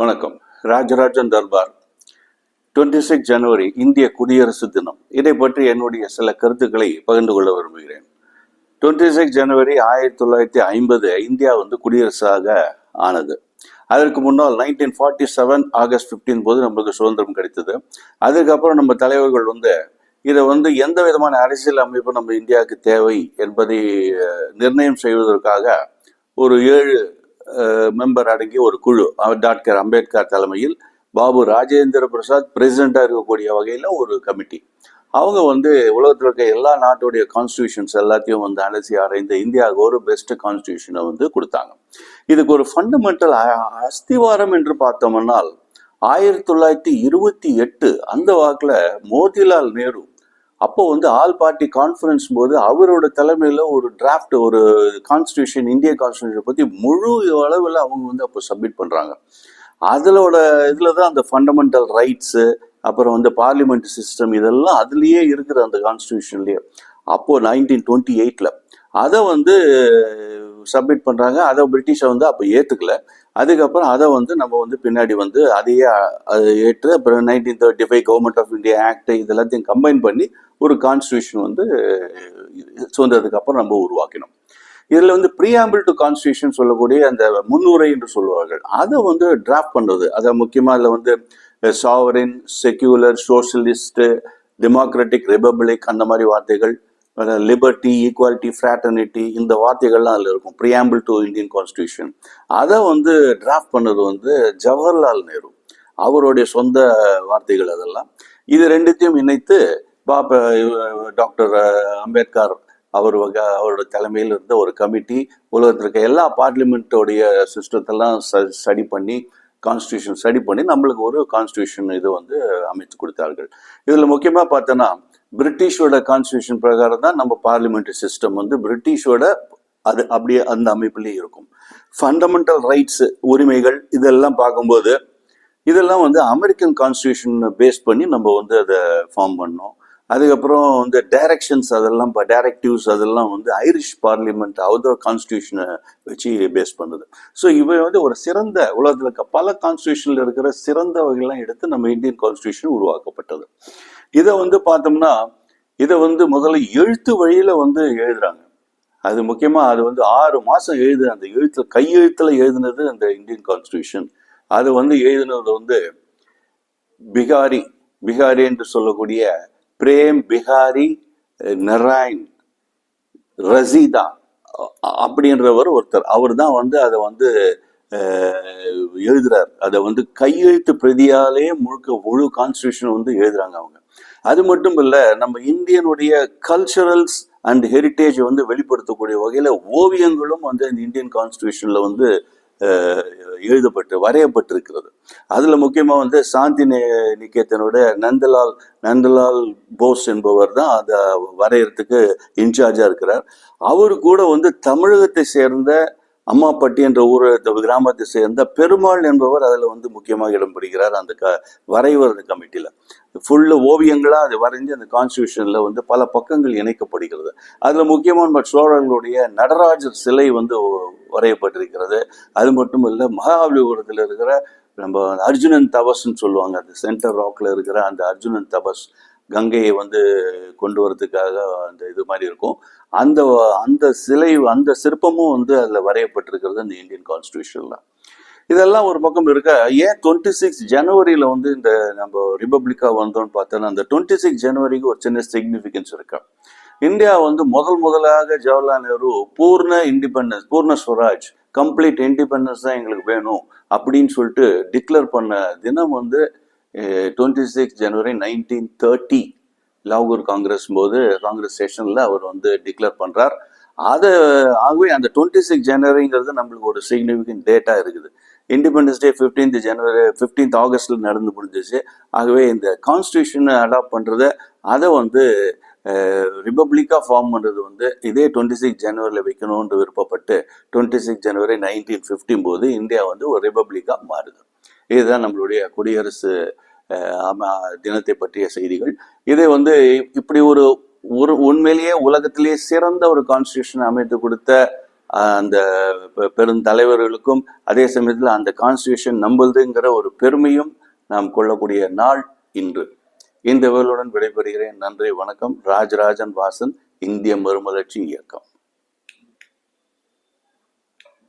வணக்கம். Rajarajan Darbar. Twenty six ஜனவரி இந்திய குடியரசு தினம். இதை பற்றி என்னுடைய சில கருத்துக்களை பகிர்ந்து கொள்ள விரும்புகிறேன். டுவெண்ட்டி சிக்ஸ் ஜனவரி ஆயிரத்தி தொள்ளாயிரத்தி ஐம்பது இந்தியா வந்து குடியரசாக ஆனது. அதற்கு முன்னால் நைன்டீன் ஃபார்ட்டி செவன் ஆகஸ்ட் 15 போது நம்மளுக்கு சுதந்திரம் கிடைத்தது. அதுக்கப்புறம் நம்ம தலைவர்கள் வந்து இதை வந்து எந்த விதமான அரசியல் அமைப்பு நம்ம இந்தியாவுக்கு தேவை என்பதை நிர்ணயம் செய்வதற்காக ஒரு ஏழு மெம்பர் அடங்கிய ஒரு குழு டாக்டர் அம்பேத்கர் தலைமையில் பாபு ராஜேந்திர பிரசாத் பிரசிடெண்டாக இருக்கக்கூடிய வகையில் ஒரு கமிட்டி அவங்க வந்து உலகத்தில் இருக்க எல்லா நாட்டுடைய கான்ஸ்டியூஷன்ஸ் எல்லாத்தையும் வந்து அலசி ஆராய்ந்து இந்தியாவுக்கு ஒரு பெஸ்ட் கான்ஸ்டியூஷனை வந்து கொடுத்தாங்க. இதுக்கு ஒரு ஃபண்டமெண்டல் அஸ்திவாரம் என்று பார்த்தோம்னால் ஆயிரத்தி தொள்ளாயிரத்தி இருபத்தி எட்டு அந்த வாக்கில் மோதிலால் நேரு அப்போ வந்து ஆல் பார்ட்டி கான்ஃபரன்ஸ் போது அவரோட தலைமையில் ஒரு டிராஃப்ட் ஒரு கான்ஸ்டியூஷன் இந்திய கான்ஸ்டியூஷன் பற்றி முழு அளவில் அவங்க வந்து அப்போ சப்மிட் பண்ணுறாங்க அதிலோட இதில் தான் அந்த ஃபண்டமெண்டல் ரைட்ஸு அப்புறம் வந்து பார்லிமெண்ட் சிஸ்டம் இதெல்லாம் அதுலேயே இருக்கிற அந்த கான்ஸ்டியூஷன்லேயே அப்போது நைன்டீன் டுவெண்ட்டி எயிட்டில் அதை வந்து சப்மிட் பண்ணுறாங்க அதை பிரிட்டிஷை வந்து அப்போ ஏற்றுக்கல அதுக்கப்புறம் அதை வந்து நம்ம வந்து பின்னாடி வந்து அதையே அதை ஏற்று அப்புறம் nineteen thirty five government of India act இதெல்லாத்தையும் கம்பைன் பண்ணி ஒரு கான்ஸ்டியூஷன் வந்து சுதந்திரத்துக்கு அப்புறம் நம்ம உருவாக்கினோம். இதில் வந்து ப்ரீஆம்பிள் டு கான்ஸ்டியூஷன் சொல்லக்கூடிய அந்த முன்னுரை என்று சொல்லுவார்கள் அதை வந்து டிராஃப்ட் பண்ணுறது அதை முக்கியமாக அதில் வந்து sovereign secular socialist democratic republic அந்த மாதிரி வார்த்தைகள் லிபர்ட்டி ஈக்குவாலிட்டி ஃப்ராட்டர்னிட்டி இந்த வார்த்தைகள்லாம் அதில் இருக்கும். ப்ரியாம்பிள் டு இந்தியன் கான்ஸ்டியூஷன் அதை வந்து டிராஃப்ட் பண்ணது வந்து ஜவஹர்லால் நேரு. அவருடைய சொந்த வார்த்தைகள் அதெல்லாம். இது ரெண்டுத்தையும் இணைத்து பாப்ப டாக்டர் அம்பேத்கர் அவர் வகை அவரோட தலைமையில் இருந்த ஒரு கமிட்டி உலகத்தில் இருக்க எல்லா பார்லிமெண்ட்டோடைய சிஸ்டத்தெல்லாம் ஸ்டடி பண்ணி கான்ஸ்டியூஷன் ஸ்டடி பண்ணி நம்மளுக்கு ஒரு கான்ஸ்டியூஷன் இது வந்து அமைத்து கொடுத்தார்கள். இதில் முக்கியமாக பார்த்தோன்னா பிரிட்டிஷோட கான்ஸ்டியூஷன் பிரகாரம் தான் நம்ம பார்லிமெண்ட்ரி சிஸ்டம் வந்து பிரிட்டிஷோட அது அப்படியே அந்த அமைப்பிலேயே இருக்கும். ஃபண்டமெண்டல் ரைட்ஸ் உரிமைகள் இதெல்லாம் பார்க்கும்போது இதெல்லாம் வந்து அமெரிக்கன் கான்ஸ்டியூஷன் பேஸ் பண்ணி நம்ம வந்து அதை ஃபார்ம் பண்ணோம். அதுக்கப்புறம் வந்து டைரக்ஷன்ஸ் அதெல்லாம் இப்போ டைரக்டிவ்ஸ் அதெல்லாம் வந்து ஐரிஷ் பார்லிமெண்ட் அதர் கான்ஸ்டியூஷனை வச்சு பேஸ் பண்ணுது. ஸோ இவை வந்து ஒரு சிறந்த உலகத்தில் இருக்க பல கான்ஸ்டியூஷனில் இருக்கிற சிறந்த வகையெல்லாம் எடுத்து நம்ம இந்தியன் கான்ஸ்டியூஷன் உருவாக்கப்பட்டது. இதை வந்து பார்த்தோம்னா இதை வந்து முதல்ல எழுத்து வழியில் வந்து எழுதுறாங்க. அது முக்கியமாக அது வந்து ஆறு மாதம் எழுது அந்த எழுத்துல கையெழுத்தில் எழுதுனது அந்த இந்தியன் கான்ஸ்டியூஷன். அது வந்து எழுதுனது வந்து பிகாரி பிகாரி என்று சொல்லக்கூடிய பிரேம் பிகாரி நராயண் ரசீதா அப்படின்றவர் ஒருத்தர். அவர் தான் வந்து அதை வந்து எழுதுறார். அதை வந்து கையெழுத்து பிரதியாலே முழுக்க முழு கான்ஸ்டியூஷன் வந்து எழுதுறாங்க அவங்க. அது மட்டும் இல்லை நம்ம இந்தியனுடைய கல்ச்சரல்ஸ் அண்ட் ஹெரிட்டேஜ் வந்து வெளிப்படுத்தக்கூடிய வகையில் ஓவியங்களும் வந்து இந்த இந்தியன் கான்ஸ்டியூஷனில் வந்து எழுதப்பட்டு வரையப்பட்டிருக்கிறது. அதில் முக்கியமாக வந்து சாந்தி நிகேத்தனுடைய நந்தலால் நந்தலால் போஸ் என்பவர் தான் அதை வரையறதுக்கு இன்சார்ஜாக இருக்கிறார். அவர் கூட வந்து தமிழகத்தை சேர்ந்த அம்மாப்பட்டி என்ற ஊர் கிராமத்தை சேர்ந்த பெருமாள் என்பவர் அதில் வந்து முக்கியமாக இடம்பெறுகிறார் அந்த க வரைவர் கமிட்டியில் ஃபுல்லு ஓவியங்களாக அதை வரைஞ்சி அந்த கான்ஸ்டியூஷனில் வந்து பல பக்கங்கள் இணைக்கப்படுகிறது. அதில் முக்கியமான நம்ம சோழர்களுடைய நடராஜர் சிலை வந்து வரையப்பட்டிருக்கிறது. அது மட்டும் இல்லை மகாபலிபுரத்தில் இருக்கிற நம்ம அர்ஜுனன் தபஸ்ன்னு சொல்லுவாங்க அந்த சென்டர் ராக்ல இருக்கிற அந்த அர்ஜுனன் தபஸ் கங்கையை வந்து கொண்டு வரதுக்காக அந்த இது மாதிரி இருக்கும். அந்த அந்த சிலை அந்த சிற்பமும் வந்து அதில் வரையப்பட்டிருக்கிறது இந்த இந்தியன் கான்ஸ்டியூஷனில் இதெல்லாம் ஒரு பக்கம் இருக்க ஏன் டுவெண்ட்டி சிக்ஸ் ஜனவரியில் வந்து இந்த நம்ம ரிபப்ளிக்காக வந்தோம்னு பார்த்தோன்னா அந்த டுவெண்ட்டி சிக்ஸ் ஜனவரிக்கு ஒரு சின்ன சிக்னிஃபிகன்ஸ் இருக்கு. இந்தியா வந்து முதல் முதலாக ஜவஹர்லால் நேரு பூர்ண இண்டிபெண்டன்ஸ் பூர்ண ஸ்வராஜ் கம்ப்ளீட் இண்டிபெண்டன்ஸ் தான் எங்களுக்கு வேணும் அப்படின்னு சொல்லிட்டு டிக்ளேர் பண்ண தினம் வந்து டுவெண்ட்டி சிக்ஸ் ஜனவரி நைன்டீன் தேர்ட்டி லாகூர் காங்கிரஸ் போது காங்கிரஸ் செஷனில் அவர் வந்து டிக்ளேர் பண்ணுறார் அது ஆகவே அந்த டுவெண்ட்டி சிக்ஸ் ஜனவரிங்கிறது நம்மளுக்கு ஒரு சிக்னிஃபிகண்ட் டேட்டாக இருக்குது. இண்டிபெண்டன்ஸ் டே ஃபிஃப்டீன்த் ஜனவரி ஃபிஃப்டீன்த் ஆகஸ்டில் நடந்து முடிஞ்சிச்சு. ஆகவே இந்த கான்ஸ்டியூஷனை அடாப்ட் பண்ணுறத அதை வந்து ரிப்பப்ளிக்காக ஃபார்ம் பண்ணுறது வந்து இதே டுவெண்ட்டி சிக்ஸ் ஜனவரியில் வைக்கணும்னு விருப்பப்பட்டு டுவெண்ட்டி சிக்ஸ் ஜனவரி நைன்டீன் ஃபிஃப்டின் போது இந்தியா வந்து ஒரு ரிப்பப்ளிக்காக மாறுது. இதுதான் நம்மளுடைய குடியரசு தினத்தை பற்றிய செய்திகள். இதை வந்து இப்படி ஒரு ஒரு உண்மையிலேயே உலகத்திலேயே சிறந்த ஒரு கான்ஸ்டியூஷன் அமைத்து கொடுத்த அந்த பெ- பெருந்தலைவர்களுக்கும் அதே சமயத்தில் அந்த கான்ஸ்டியூஷன் நம்புதுங்கிற ஒரு பெருமையும் நாம் கொள்ளக்கூடிய நாள் இன்று. இந்த வேலுடன் விடைபெறுகிறேன். நன்றி வணக்கம். ராஜராஜன் வாசன் இந்திய மறுமலர்ச்சி இயக்கம்.